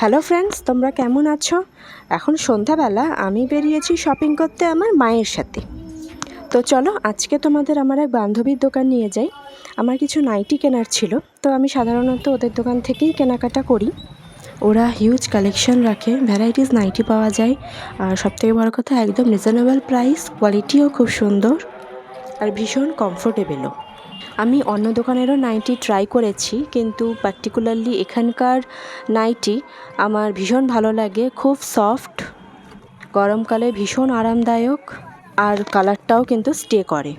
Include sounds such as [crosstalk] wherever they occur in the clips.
Hello friends তোমরা কেমন আছো? এখন সন্ধ্যাবেলা, আমি বেরিয়েছি শপিং করতে আমার মায়ের সাথে। তো চলো, আজকে তোমাদের আমার এক বান্ধবীর দোকান নিয়ে যাই। আমার কিছু নাইটি কেনার ছিল, তো আমি সাধারণত ওদের দোকান থেকেই কেনাকাটা করি। ওরা হিউজ কালেকশন রাখে ভ্যারাইটিস নাইটি পাওয়া যায়। আর সবথেকে বড় কথা, একদম রিজনেবল প্রাইস কোয়ালিটিও খুব সুন্দর। আর ভীষণ কমফোর্টেবলও আমি অন্য দোকানেরও নাইটি ট্রাই করেছি, কিন্তু পার্টিকুলারলি এখানকার নাইটি আমার ভীষণ ভালো লাগে, খুব সফট গরমকালে ভীষণ আরামদায়ক, আর কালারটাও কিন্তু স্টে করে।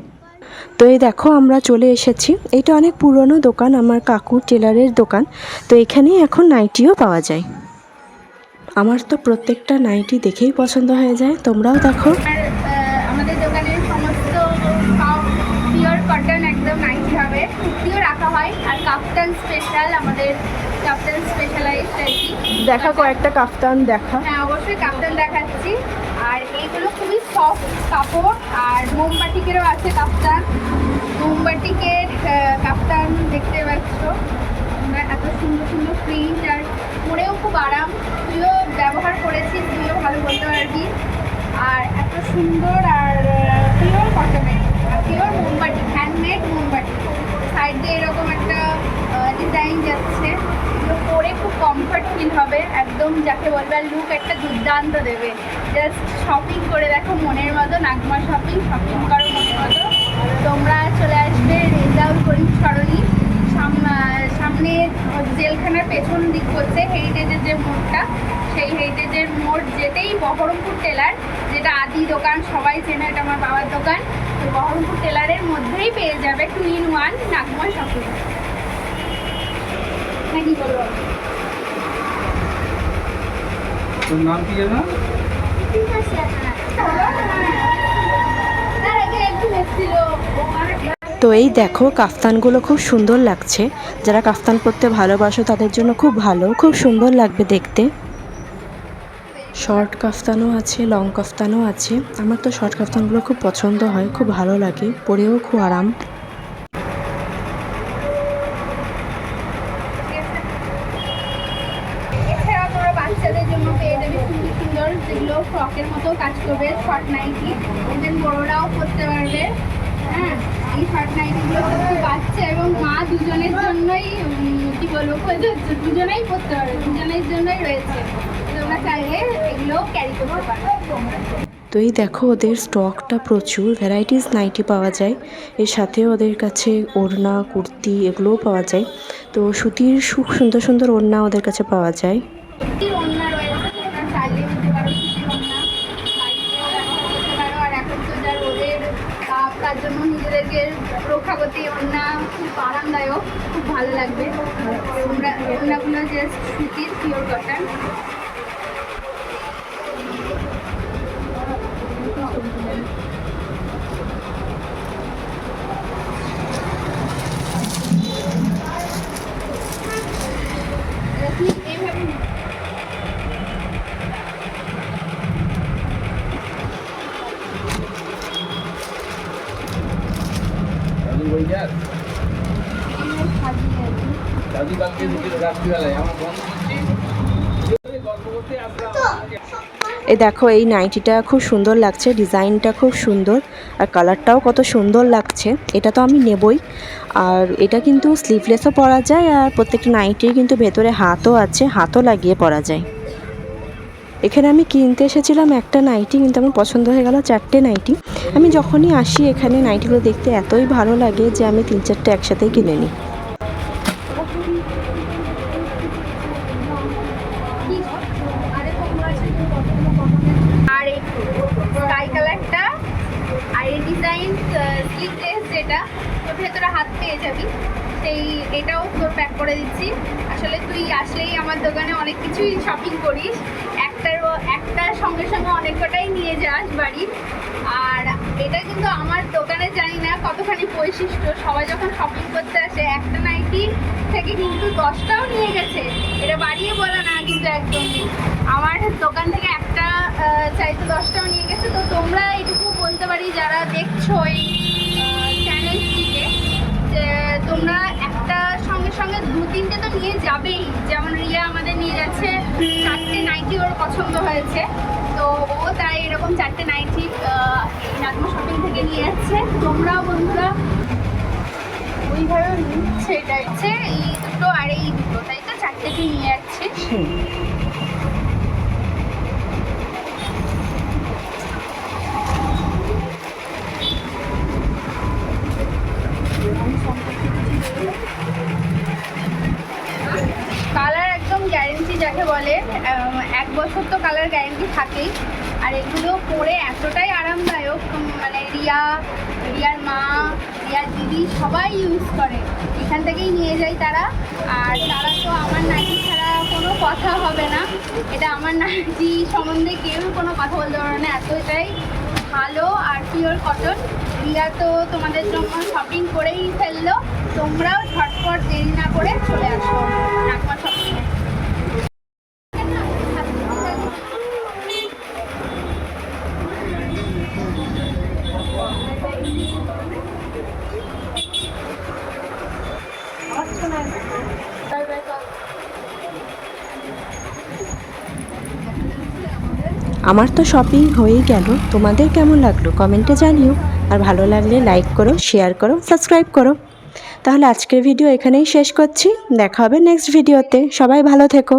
তো এই দেখো, আমরা চলে এসেছি। এটা অনেক পুরনো দোকান, আমার কাকু টেলারের দোকান, তো এখানেই এখন নাইটিও পাওয়া যায়। আমার তো প্রত্যেকটা নাইটি দেখেই পছন্দ হয়ে যায়, তোমরাও দেখো। আর কাপ্তান স্পেশাল আমাদের কাপ্তান স্পেশালাইজড আর কি। দেখা কয়েকটা কাফতান দেখা। হ্যাঁ অবশ্যই কাপ্তান দেখাচ্ছি। আর এইগুলো খুবই সফট কাপড় আর মোমবাটিকেরও আছে কাপ্তান মোমবাটিকের কাপ্তান দেখতে পাচ্ছ। এত সুন্দর সুন্দর প্রিন্ট আর পরেও খুব আরাম। তুইও ব্যবহার করেছিস তুইও ভালো বলতে পারবি। আর এত সুন্দর আর পিওর কটনের আর পিওর মোমবাটি হ্যান্ডমেড মোমবাটি সাইড দিয়ে এরকম একটা ডিজাইন যাচ্ছে এগুলো পরে খুব কমফর্ট ফিল হবে একদম যাকে বলবে লুক একটা দুর্দান্ত দেবে। জাস্ট শপিং করে দেখো, মনের মতো, নাগমা শপিং শপিং করো মনের মতো। তোমরা চলে আসবে রেজাউল করিম সরণি। সাম- সামনে জেলখানার পেছন দিক হচ্ছে হেরিটেজের যে মোড়টা। সেই হেরিটেজের মোড় যেতেই বহরমপুর টেলার, যেটা আদি দোকান, সবাই চেনে, এটা আমার বাবার দোকান। তো বহরমপুর টেলারের মধ্যেই পেয়ে যাবে two in one Nagma shopping নাকি বলব? তোর নাম কি তো এই দেখো, কাফতানগুলো খুব সুন্দর লাগছে। যারা কাফতান পরতে ভালোবাসো, তাদের জন্য খুব ভালো, খুব সুন্দর লাগবে দেখতে। শর্ট কাফতানও আছে, লং কাফতানও আছে। আমার তো শর্ট কাফতানগুলো খুব পছন্দ হয়, খুব ভালো লাগে, পরেও খুব আরাম এছাড়াও তোমরা বাচ্চাদের জন্য পেয়ে যাবে সুন্দর সুন্দর যেগুলো ফ্রকের মতো কাজ করবে শর্ট নাইটি ইভেন বড়োরাও পরতে পারবে। হ্যাঁ এই শর্ট নাইটিগুলো কিন্তু বাচ্চা এবং মা দুজনের জন্যই কি বলব [laughs] দুজনেই পরতে পারবে দুজনের জন্যই রয়েছে। তোমরা চাইলে এগুলো ক্যারি করতে পারবে তো এই দেখো ওদের স্টকটা প্রচুর ভ্যারাইটিস নাইটি পাওয়া যায়। এর সাথে ওদের কাছে ওড়না কুর্তি এগুলোও পাওয়া যায়। তো সুতির সুখ সুন্দর সুন্দর ওড়না ওদের কাছে পাওয়া যায় সুতির ওড়না রয়েছে তোমরা চাইলে নিতে পারো সুতির ওড়না বাড়িতেও ব্যবহার করতে পারো আর এখন তো যা রোদের তাপ তার জন্য নিজেদেরকে রক্ষা করতে ওড়না খুব আরামদায়ক, খুব ভালো লাগবে। ওড়নাগুলো যে সুতির পিওর কটন এইভাবে দাদু বই যাস এইভাবে সাজিয়ে আর কি। দাদু কালকে রাত্রিবেলায় আমার বন্ধু গল্প করতে আসলাম এই দেখো এই নাইটিটা খুব সুন্দর লাগছে ডিজাইনটা খুব সুন্দর আর কালারটাও কত সুন্দর লাগছে এটা তো আমি নেবই আর এটা কিন্তু স্লিভলেসও পরা যায় আর প্রত্যেকটা নাইটির কিন্তু ভেতরে হাতও আছে হাতও লাগিয়ে পরা যায়। এখানে আমি কিনতে এসেছিলাম একটা নাইটি কিন্তু আমার পছন্দ হয়ে গেল চারটে নাইটি। আমি যখনই আসি এখানে নাইটিগুলো দেখতে এতই ভালো লাগে যে আমি তিন চারটে একসাথেই কিনে নিই। স্কাই কালারটা, আর এই ডিজাইন স্লিভলেস যেটা তোর ভেতরে হাত পেয়ে যাবি সেই এটাও তোর প্যাক করে দিচ্ছি। আসলে তুই আসলেই আমার দোকানে অনেক কিছুই শপিং করিস। একটার একটার সঙ্গে সঙ্গে অনেক কটাই নিয়ে যাস বাড়ি। আর এটা কিন্তু আমার দোকানে জানি না কতখানি বৈশিষ্ট্য। সবাই যখন শপিং করতে আসে, একটা নাইটি থেকে কিন্তু দশটাও নিয়ে গেছে। এটা বাড়িয়ে বলা না কিন্তু একদমই। আমার দোকান থেকে চাইতে দশটাও নিয়ে গেছে। তো তোমরা এটুকু বলতে পারি, যারা দেখছ এই চ্যানেলটিকে যে তোমরা একটা সঙ্গে সঙ্গে দু তিনটে তো নিয়ে যাবেই। যেমন রিয়া আমাদের নিয়ে যাচ্ছে, চারটে নাইটি ওর পছন্দ হয়েছে। তো ও তাই এরকম চারটে নাইটি এই শপিং থেকে নিয়ে যাচ্ছে। তোমরাও বন্ধুরা ওইভাবে নিচ্ছে, এটা হচ্ছে এই দুটো আর এই দুটো, তাই তো? চারটেকে নিয়ে যাচ্ছে কালার একদম গ্যারেন্টি যাকে বলে আহ, এক বছর তো কালার গ্যারেন্টি আর এগুলো পরে এতটাই আরামদায়ক মানে রিয়া, রিয়ার মা, রিয়ার দিদি সবাই ইউজ করে। এখান থেকেই নিয়ে যায় তারা। আর তারা তো আমার নাইটি ছাড়া কোনো কথা হবে না। এটা আমার নাইটি সম্বন্ধে কেউ কোনো কথা বলতে পারবে না। এতটাই ভালো আর পিওর কটন রিয়া তো তোমাদের জন্য শপিং করেই ফেলল। তোমরাও ঝটপট দেরি না করে চলে আসো। নাগমা শপিং আমার তো শপিং হয়েই গেল। তোমাদের কেমন লাগল কমেন্টে জানিও। আর ভালো লাগলে লাইক করো শেয়ার করো সাবস্ক্রাইব করো। তাহলে আজকের ভিডিও এখানেই শেষ করছি। দেখা হবে নেক্সট ভিডিওতে সবাই ভালো থেকো।